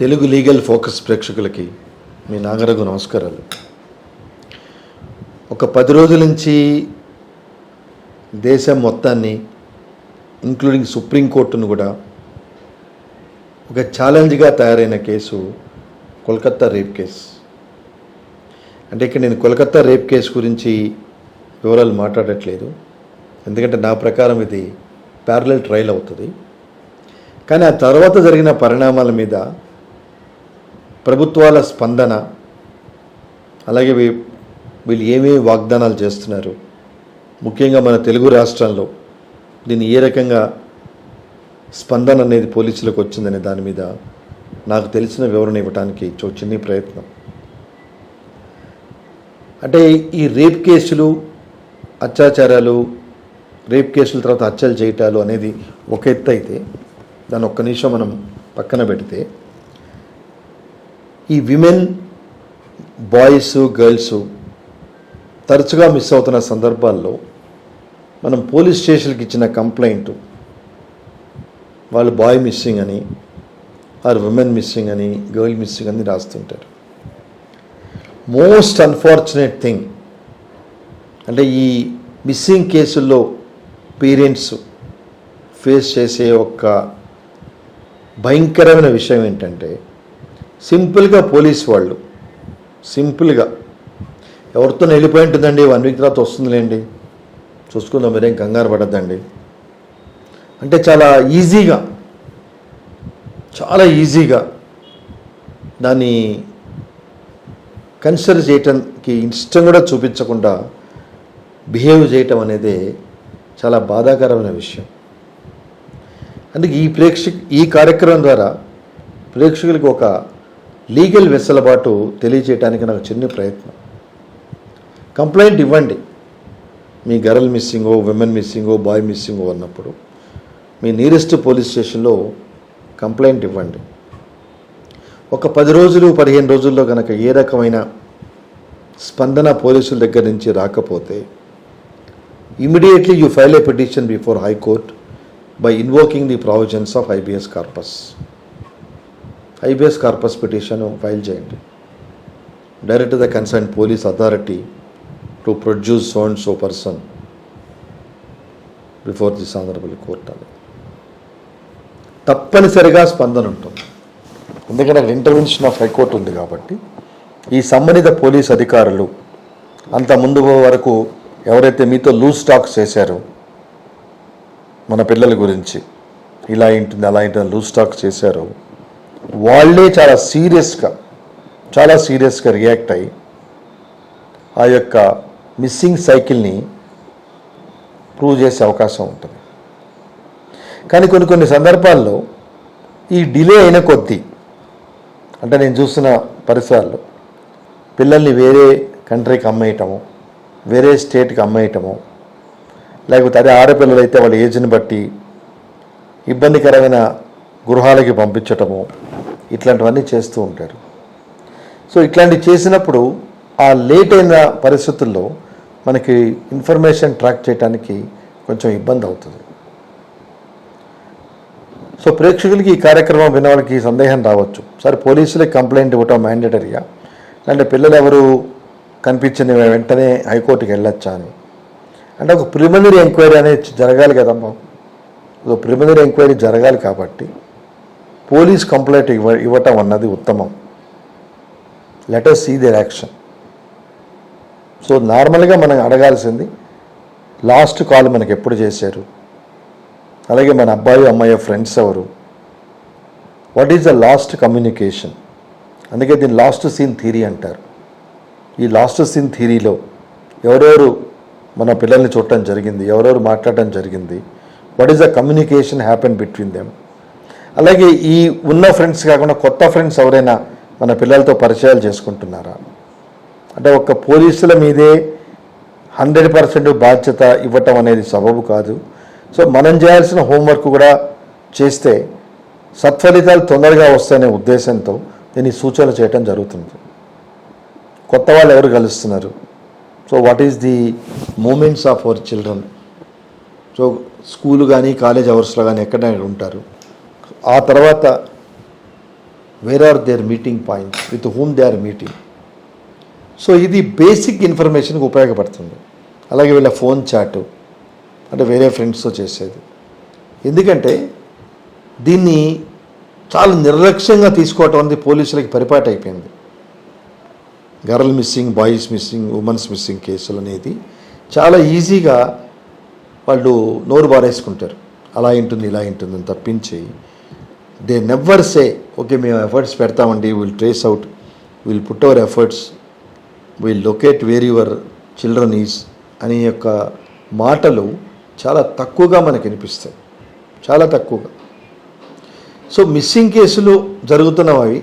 Telugu legal focus ప్రేక్షకులకి మీ నాగరగు నమస్కారాలు. ఒక పది రోజుల నుంచి దేశం మొత్తాన్ని ఇంక్లూడింగ్ సుప్రీంకోర్టును కూడా ఒక ఛాలెంజ్గా తయారైన కేసు కోల్కత్తా రేప్ కేసు అంటే ఇక్కడ నేను కోల్కత్తా రేప్ కేసు గురించి వివరాలు మాట్లాడట్లేదు. ఎందుకంటే నా ప్రకారం ఇది ప్యారలల్ ట్రయల్ అవుతుంది. కానీ ఆ తర్వాత జరిగిన పరిణామాల మీద ప్రభుత్వాల స్పందన అలాగే వీళ్ళు ఏమేమి వాగ్దానాలు చేస్తున్నారు ముఖ్యంగా మన తెలుగు రాష్ట్రాల్లో దీన్ని ఏ రకంగా స్పందన అనేది పోలీసులకు వచ్చిందనే దాని మీద నాకు తెలిసిన వివరణ ఇవ్వడానికి చో చిన్ని ప్రయత్నం. అంటే ఈ రేప్ కేసులు అత్యాచారాలు రేప్ కేసుల తర్వాత హత్యలు చేయటాలు అనేది ఒక ఎత్తు అయితే దాన్ని ఒక్క నిమిషం మనం పక్కన పెడితే ఈ విమెన్ బాయ్స్ గర్ల్స్ తరచుగా మిస్ అవుతున్న సందర్భాల్లో మనం పోలీస్ స్టేషన్కి ఇచ్చిన కంప్లైంట్ వాళ్ళు బాయ్ మిస్సింగ్ అని ఆర్ ఉమెన్ మిస్సింగ్ అని గర్ల్ మిస్సింగ్ అని రాస్తుంటారు. మోస్ట్ అన్ఫార్చునేట్ థింగ్ అంటే ఈ మిస్సింగ్ కేసుల్లో పేరెంట్స్ ఫేస్ చేసే ఒక భయంకరమైన విషయం ఏంటంటే సింపుల్గా పోలీస్ వాళ్ళు సింపుల్గా. ఎవరితో వెళ్ళిపోయి ఉంటుందండి? వన్ వీక్ తర్వాత వస్తుందిలేండి. చూసుకుందాం మీరేం కంగారు పడద్దండి. అంటే చాలా ఈజీగా చాలా ఈజీగా దాన్ని కన్సిడర్ చేయటానికి ఇష్టం కూడా చూపించకుండా బిహేవ్ చేయటం అనేది చాలా బాధాకరమైన విషయం. అందుకే ఈ ప్రేక్షక్ ఈ కార్యక్రమం ద్వారా ప్రేక్షకులకు ఒక లీగల్ వెసులుబాటు తెలియచేయడానికి నాకు చిన్న ప్రయత్నం. కంప్లైంట్ ఇవ్వండి. మీ గర్ల్ మిస్సింగో విమెన్ మిస్సింగో బాయ్ మిస్సింగో అన్నప్పుడు మీ నియరెస్ట్ పోలీస్ స్టేషన్లో కంప్లైంట్ ఇవ్వండి. ఒక పది రోజులు పదిహేను రోజుల్లో కనుక ఏ రకమైన స్పందన పోలీసుల దగ్గర నుంచి రాకపోతే immediately you file a petition before high court by invoking the provisions of habeas corpus habeas corpus petition file చేయండి. Direct the concern police authority to produce so and so person before this honourable court అని తప్పనిసరిగా స్పందన ఉంటుంది. ఎందుకంటే అక్కడ intervention of high court ఉంది కాబట్టి ఈ సంబంధిత పోలీస్ అధికారులు అంత ముందు వరకు ఎవరైతే మీతో లూజ్ టాక్స్ చేశారో మన పిల్లల గురించి ఇలా ఉంటుంది అలా ఉంటుంది లూజ్ టాక్స్ చేశారో వాళ్ళే చాలా సీరియస్గా చాలా సీరియస్గా రియాక్ట్ అయ్యి ఆ యొక్క మిస్సింగ్ సైకిల్ని ప్రూవ్ చేసే అవకాశం ఉంటుంది. కానీ కొన్ని కొన్ని సందర్భాల్లో ఈ డిలే అయిన కొద్దీ అంటే నేను చూస్తున్న పరిసరాల్లో పిల్లల్ని వేరే కంట్రీకి అమ్మేయటము వేరే స్టేట్కి అమ్మేయటము లేకపోతే అదే ఆడపిల్లలు అయితే వాళ్ళ ఏజ్ని బట్టి ఇబ్బందికరమైన గృహాలకి పంపించటము ఇట్లాంటివన్నీ చేస్తూ ఉంటారు. సో ఇట్లాంటివి చేసినప్పుడు ఆ లేట్ అయిన పరిస్థితుల్లో మనకి ఇన్ఫర్మేషన్ ట్రాక్ చేయడానికి కొంచెం ఇబ్బంది అవుతుంది. సో ప్రేక్షకులకి ఈ కార్యక్రమం విన్న వాళ్ళకి సందేహం రావచ్చు. సరే పోలీసులకి కంప్లైంట్ ఇవ్వటం మ్యాండేటరీగా అంటే పిల్లలు ఎవరు కనిపించిన వెంటనే హైకోర్టుకి వెళ్ళొచ్చా అని? అంటే ఒక ప్రిలిమినరీ ఎంక్వైరీ అనేది జరగాలి కదమ్మా. ఒక ప్రిలిమినరీ ఎంక్వైరీ జరగాలి కాబట్టి పోలీస్ కంప్లైంట్ ఇవ్వ ఇవ్వటం అన్నది ఉత్తమం. Let us see their action so నార్మల్గా మనం అడగాల్సింది లాస్ట్ కాల్ మనకి ఎప్పుడు చేశారు? అలాగే మన అబ్బాయి అమ్మాయి ఫ్రెండ్స్ ఎవరు? What is the last communication అందుకే దీన్ని లాస్ట్ సీన్ థీరీ అంటారు. ఈ లాస్ట్ సీన్ థీరీలో ఎవరెవరు మన పిల్లల్ని చూడటం జరిగింది ఎవరెవరు మాట్లాడటం జరిగింది what is the communication happen between them అలాగే ఈ ఉన్న ఫ్రెండ్స్ కాకుండా కొత్త ఫ్రెండ్స్ ఎవరైనా మన పిల్లలతో పరిచయాలు చేసుకుంటున్నారా? అంటే ఒక పోలీసుల మీదే హండ్రెడ్ పర్సెంట్ బాధ్యత ఇవ్వటం అనేది సబబు కాదు. సో మనం చేయాల్సిన హోంవర్క్ కూడా చేస్తే సత్ఫలితాలు తొందరగా వస్తాయనే ఉద్దేశంతో దీన్ని సూచనలు చేయటం జరుగుతుంది. కొత్త వాళ్ళు ఎవరు కలుస్తున్నారు? So what is the movements of our children so school కానీ కాలేజ్ అవర్స్లో కానీ ఎక్కడైనా ఉంటారు? ఆ తర్వాత where are their meeting points with whom they are meeting so ఇది బేసిక్ ఇన్ఫర్మేషన్కి ఉపయోగపడుతుంది. అలాగే వీళ్ళ ఫోన్ చాటు అంటే వేరే ఫ్రెండ్స్తో చేసేది. ఎందుకంటే దీన్ని చాలా నిర్లక్ష్యంగా తీసుకోవటం అనేది పోలీసులకి పరిపాటి అయిపోయింది. Girl missing boys missing women's missing కేసులు అనేది చాలా ఈజీగా వాళ్ళు నోరు బారేసుకుంటారు. అలా ఉంటుంది ఇలా ఉంటుంది అని తప్పించి దే నెవర్ సే ఓకే మేము ఎఫర్ట్స్ పెడతామండి will trace out will put our efforts will locate where your children is అనే యొక్క మాటలు చాలా తక్కువగా మనకు వినిపిస్తాయి చాలా తక్కువగా. సో మిస్సింగ్ కేసులు జరుగుతున్నవి.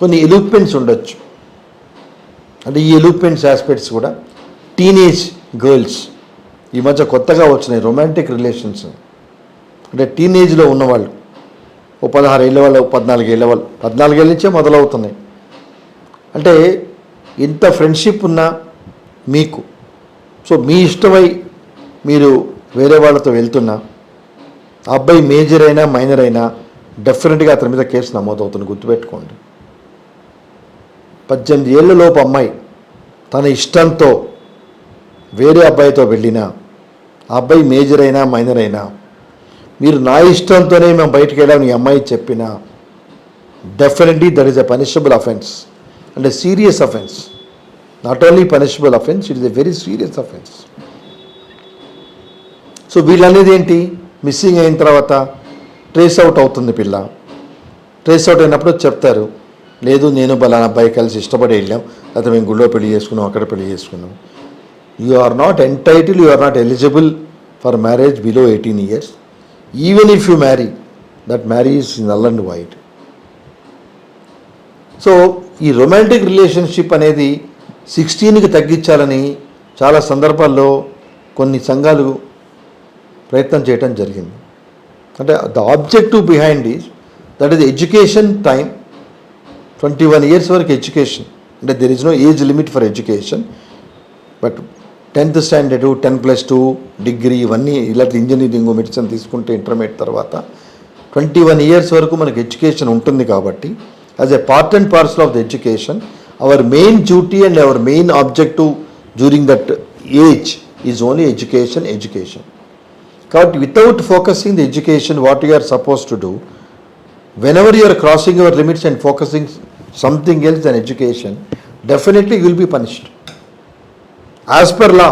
కొన్ని ఎలూప్మెంట్స్ ఉండొచ్చు. అంటే ఈ ఎలూప్మెంట్స్ ఆస్పెక్ట్స్ కూడా టీనేజ్ గర్ల్స్ ఈ మధ్య కొత్తగా వచ్చినాయి రొమాంటిక్ రిలేషన్స్ అంటే టీనేజ్లో ఉన్నవాళ్ళు. ఓ పదహారు ఏళ్ళ వాళ్ళు పద్నాలుగు ఏళ్ళ వాళ్ళు పద్నాలుగేళ్ళ నుంచే మొదలవుతున్నాయి. అంటే ఇంత ఫ్రెండ్షిప్ ఉన్నా మీకు. సో మీ ఇష్టమై మీరు వేరే వాళ్ళతో వెళ్తున్నా అబ్బాయి మేజర్ అయినా మైనర్ అయినా డెఫినెట్గా అతని మీద కేసు నమోదవుతుంది. గుర్తుపెట్టుకోండి. పద్దెనిమిది ఏళ్ళ లోపు అమ్మాయి తన ఇష్టంతో వేరే అబ్బాయితో వెళ్ళినా ఆ అబ్బాయి మేజర్ అయినా మైనర్ అయినా మీరు నా ఇష్టంతోనే మేము బయటికి వెళ్ళామని ఈ అమ్మాయి చెప్పినా definitely that is a punishable offence అంటే serious offence not only punishable offence it is a very serious offence so వీళ్ళనేది ఏంటి? మిస్సింగ్ అయిన తర్వాత ట్రేస్ అవుట్ అవుతుంది పిల్ల. ట్రేస్ అవుట్ అయినప్పుడు చెప్తారు లేదు నేను బలానా అబ్బాయి కలిసి ఇష్టపడి వెళ్ళాం. లేకపోతే మేము గుళ్ళో పెళ్ళి చేసుకున్నాం అక్కడ పెళ్ళి చేసుకున్నాం. You are not entitle you are not eligible for marriage below eighteen years even if you marry that marriage null and void so ఈ రొమాంటిక్ రిలేషన్షిప్ అనేది సిక్స్టీన్కి తగ్గించాలని చాలా సందర్భాల్లో కొన్ని సంఘాలు ప్రయత్నం చేయటం జరిగింది. అంటే the objective behind is that is education time twenty one years వరకు ఎడ్యుకేషన్ అంటే there is no age limit for education but tenth standard ten plus two degree ఇవన్నీ ఇలాంటి ఇంజనీరింగ్ మెడిసిన్ తీసుకుంటే ఇంటర్మీడియట్ తర్వాత ట్వంటీ వన్ ఇయర్స్ వరకు మనకు education ఉంటుంది కాబట్టి as a part and parcel of the education our main duty and our main objective during that age is only education education కాబట్టి without focusing the education what you are suppose to do whenever are crossing your limits and focusing something else than education, definitely you will be. As per law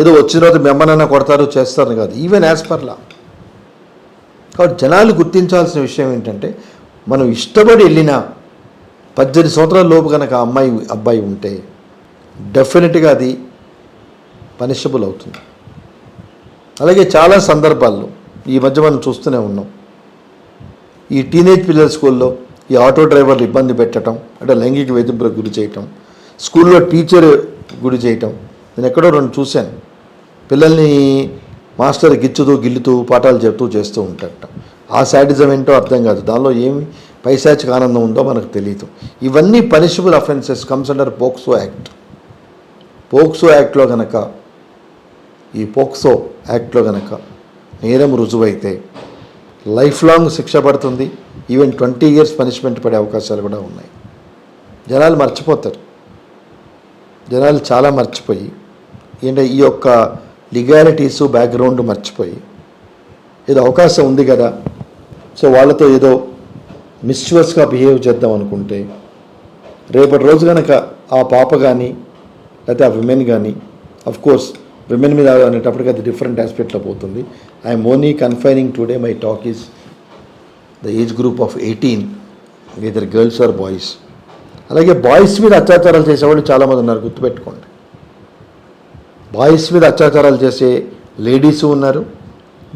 ఏదో వచ్చిన తర్వాత మిమ్మల్ని కొడతారు చేస్తారు కాదు. Even as per law కాబట్టి జనాలు గుర్తించాల్సిన విషయం ఏంటంటే మనం ఇష్టపడి వెళ్ళిన పద్దెనిమిది సంవత్సరాల లోపు కనుక అమ్మాయి అబ్బాయి ఉంటే డెఫినెట్గా అది పనిషబుల్ అవుతుంది. అలాగే చాలా సందర్భాల్లో ఈ మధ్య మనం చూస్తూనే ఉన్నాం. ఈ టీనేజ్ పిల్లల స్కూల్లో ఈ ఆటో డ్రైవర్లు ఇబ్బంది పెట్టడం అంటే లైంగిక వేధింపులకు గురి చేయటం స్కూల్లో టీచర్ గుడి చేయటం. నేను ఎక్కడో రెండు చూశాను. పిల్లల్ని మాస్టర్ గిచ్చుతూ గిల్లుతూ పాఠాలు చెప్తూ చేస్తూ ఉంటారట. ఆ శాడిజం ఏంటో అర్థం కాదు. దానిలో ఏమి పైశాచిక ఆనందం ఉందో మనకు తెలియదు ఇవన్నీ punishable offences comes under POCSO act. POCSO యాక్ట్లో కనుక ఈ పోక్సో యాక్ట్లో కనుక నేరం రుజువైతే లైఫ్ లాంగ్ శిక్ష పడుతుంది. ఈవెన్ ట్వంటీ ఇయర్స్ పనిష్మెంట్ పడే అవకాశాలు కూడా ఉన్నాయి. జనాలు మర్చిపోతారు. జనాలు చాలా మర్చిపోయి ఏంటంటే ఈ యొక్క లిగాలిటీస్ బ్యాక్గ్రౌండ్ మర్చిపోయి ఏదో అవకాశం ఉంది కదా. సో వాళ్ళతో ఏదో మిస్చువస్గా బిహేవ్ చేద్దాం అనుకుంటే రేపటి రోజు కనుక ఆ పాప కానీ లేకపోతే ఆ విమెన్ కానీ అఫ్ కోర్స్ విమెన్ మీద అనేటప్పటికి అది డిఫరెంట్ ఆస్పెక్ట్లో పోతుంది. I'm only confining today my talk is the age group of eighteen either girls or boys అలాగే బాయ్స్ మీద అత్యాచారాలు చేసేవాళ్ళు చాలామంది ఉన్నారు గుర్తుపెట్టుకోండి. బాయ్స్ మీద అత్యాచారాలు చేసే లేడీస్ ఉన్నారు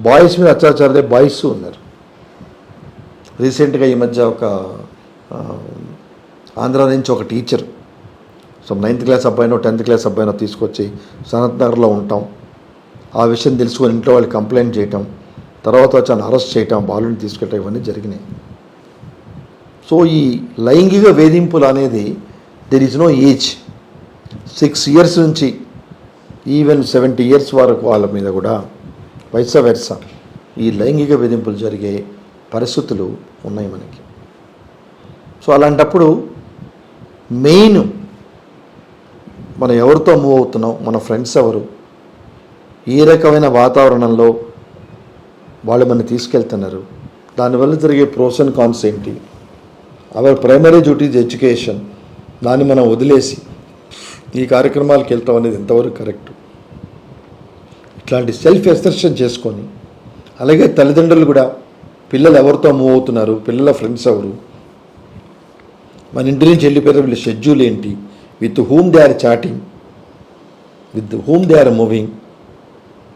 బాయ్స్ మీద అత్యాచారాలే బాయ్స్ ఉన్నారు. రీసెంట్గా ఈ మధ్య ఒక ఆంధ్ర నుంచి ఒక టీచర్ సో నైన్త్ క్లాస్ అబ్బాయినో టెన్త్ క్లాస్ అబ్బాయినో తీసుకొచ్చి సనత్ నగర్లో ఉంటాం. ఆ విషయం తెలుసుకొని ఇంట్లో వాళ్ళు కంప్లైంట్ చేయటం తర్వాత వచ్చి అరెస్ట్ చేయటం బాలుని తీసుకెళ్ళటం ఇవన్నీ జరిగినాయి. సో ఈ లైంగిక వేధింపులు అనేది there is no age six years నుంచి ఈవెన్ సెవెంటీ ఇయర్స్ వరకు వాళ్ళ మీద కూడా వయస వెర్స ఈ లైంగిక వేధింపులు జరిగే పరిస్థితులు ఉన్నాయి మనకి. సో అలాంటప్పుడు మెయిన్ మనం ఎవరితో మూవ్ అవుతున్నాం? మన ఫ్రెండ్స్ ఎవరు? ఏ రకమైన వాతావరణంలో వాళ్ళు మనం తీసుకెళ్తున్నారు? దానివల్ల జరిగే ప్రోస్ అండ్ కాన్స్ ఏంటి? అవర్ ప్రైమరీ డ్యూటీస్ ఎడ్యుకేషన్ దాన్ని మనం వదిలేసి ఈ కార్యక్రమాలకు వెళ్తాం అనేది ఎంతవరకు కరెక్ట్ ఇట్లాంటి సెల్ఫ్ ఎక్స్ప్రెషన్ చేసుకొని అలాగే తల్లిదండ్రులు కూడా పిల్లలు ఎవరితో మూవ్ అవుతున్నారు పిల్లల ఫ్రెండ్స్ ఎవరు? మన ఇంటి నుంచి వెళ్ళిపోయారు వీళ్ళ షెడ్యూల్ ఏంటి? With whom they are chatting with whom they are moving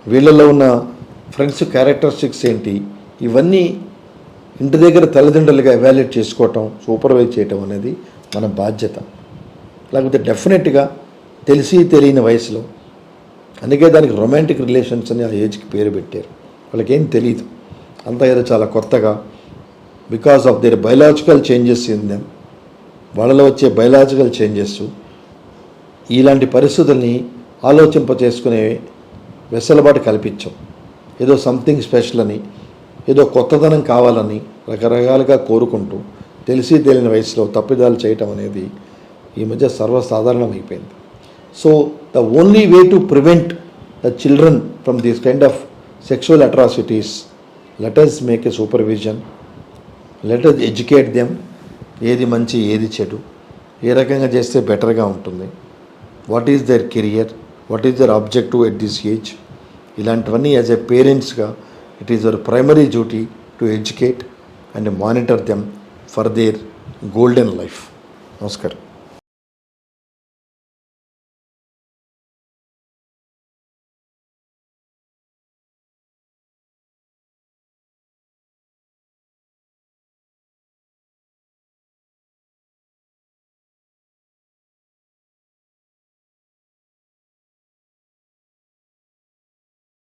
వీళ్ళలో ఉన్న ఫ్రెండ్స్ క్యారెక్టరిస్టిక్స్ ఏంటి? ఇవన్నీ ఇంటి దగ్గర తల్లిదండ్రులుగా ఎవాల్యుయేట్ చేసుకోవటం సూపర్వైజ్ చేయటం అనేది మన బాధ్యత. లేకపోతే డెఫినెట్గా తెలిసి తెలియని వయసులో అందుకే దానికి రొమాంటిక్ రిలేషన్స్ అని ఆ ఏజ్కి పేరు పెట్టారు. వాళ్ళకేం తెలియదు అంతా ఏదో చాలా కొత్తగా because of their biological changes in them వాళ్ళలో వచ్చే బయలాజికల్ చేంజెస్ ఇలాంటి పరిస్థితుల్ని ఆలోచింప చేసుకునే వెసలుబాటు కల్పించం. ఏదో సంథింగ్ స్పెషల్ అని ఏదో కొత్తదనం కావాలని రకరకాలుగా కోరుకుంటూ తెలిసి తెలియని వయసులో తప్పిదాలు చేయటం అనేది ఈ మధ్య సర్వసాధారణం అయిపోయింది so the only way to prevent the children from these kind of sexual atrocities let's make a supervision let us educate them ఏది మంచి ఏది చెడు. ఏ రకంగా చేస్తే బెటర్గా ఉంటుంది. What is their career what is their objective at this age ఇలాంటివన్నీ యాజ్ ఎ పేరెంట్స్గా it is our primary duty to educate and monitor them for their golden life నమస్కారం